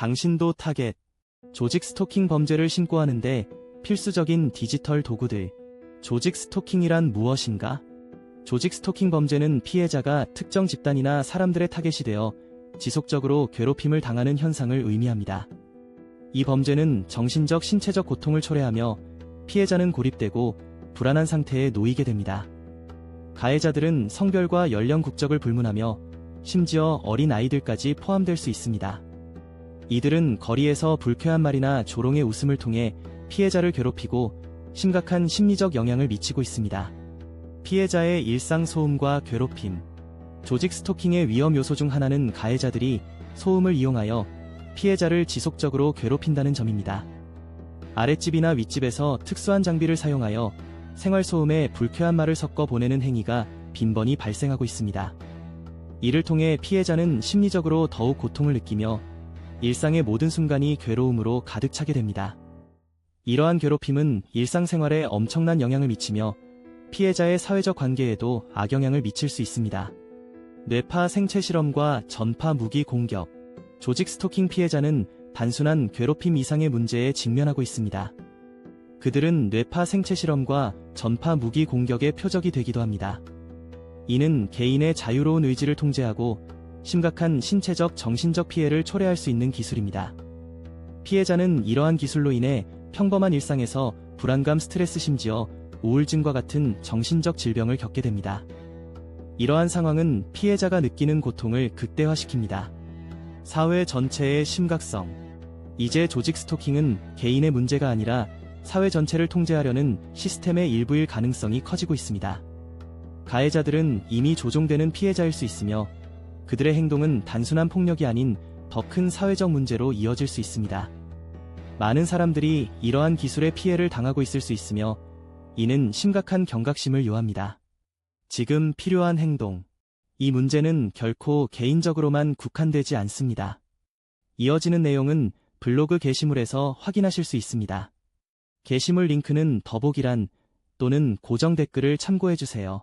당신도 타겟. 조직 스토킹 범죄를 신고하는데 필수적인 디지털 도구들. 조직 스토킹이란 무엇인가? 조직 스토킹 범죄는 피해자가 특정 집단이나 사람들의 타겟이 되어 지속적으로 괴롭힘을 당하는 현상을 의미합니다. 이 범죄는 정신적, 신체적 고통을 초래하며 피해자는 고립되고 불안한 상태에 놓이게 됩니다. 가해자들은 성별과 연령 국적을 불문하며 심지어 어린 아이들까지 포함될 수 있습니다. 이들은 거리에서 불쾌한 말이나 조롱의 웃음을 통해 피해자를 괴롭히고 심각한 심리적 영향을 미치고 있습니다. 피해자의 일상 소음과 괴롭힘. 조직 스토킹의 위험 요소 중 하나는 가해자들이 소음을 이용하여 피해자를 지속적으로 괴롭힌다는 점입니다. 아랫집이나 윗집에서 특수한 장비를 사용하여 생활 소음에 불쾌한 말을 섞어 보내는 행위가 빈번히 발생하고 있습니다. 이를 통해 피해자는 심리적으로 더욱 고통을 느끼며 일상의 모든 순간이 괴로움으로 가득 차게 됩니다. 이러한 괴롭힘은 일상생활에 엄청난 영향을 미치며 피해자의 사회적 관계에도 악영향을 미칠 수 있습니다. 뇌파 생체 실험과 전파 무기 공격, 조직 스토킹 피해자는 단순한 괴롭힘 이상의 문제에 직면하고 있습니다. 그들은 뇌파 생체 실험과 전파 무기 공격의 표적이 되기도 합니다. 이는 개인의 자유로운 의지를 통제하고 심각한 신체적 정신적 피해를 초래할 수 있는 기술입니다. 피해자는 이러한 기술로 인해 평범한 일상에서 불안감, 스트레스, 심지어 우울증과 같은 정신적 질병을 겪게 됩니다. 이러한 상황은 피해자가 느끼는 고통을 극대화시킵니다. 사회 전체의 심각성. 이제 조직 스토킹은 개인의 문제가 아니라 사회 전체를 통제하려는 시스템의 일부일 가능성이 커지고 있습니다. 가해자들은 이미 조종되는 피해자일 수 있으며 그들의 행동은 단순한 폭력이 아닌 더 큰 사회적 문제로 이어질 수 있습니다. 많은 사람들이 이러한 기술의 피해를 당하고 있을 수 있으며 이는 심각한 경각심을 요합니다. 지금 필요한 행동. 이 문제는 결코 개인적으로만 국한되지 않습니다. 이어지는 내용은 블로그 게시물에서 확인하실 수 있습니다. 게시물 링크는 더보기란 또는 고정 댓글을 참고해주세요.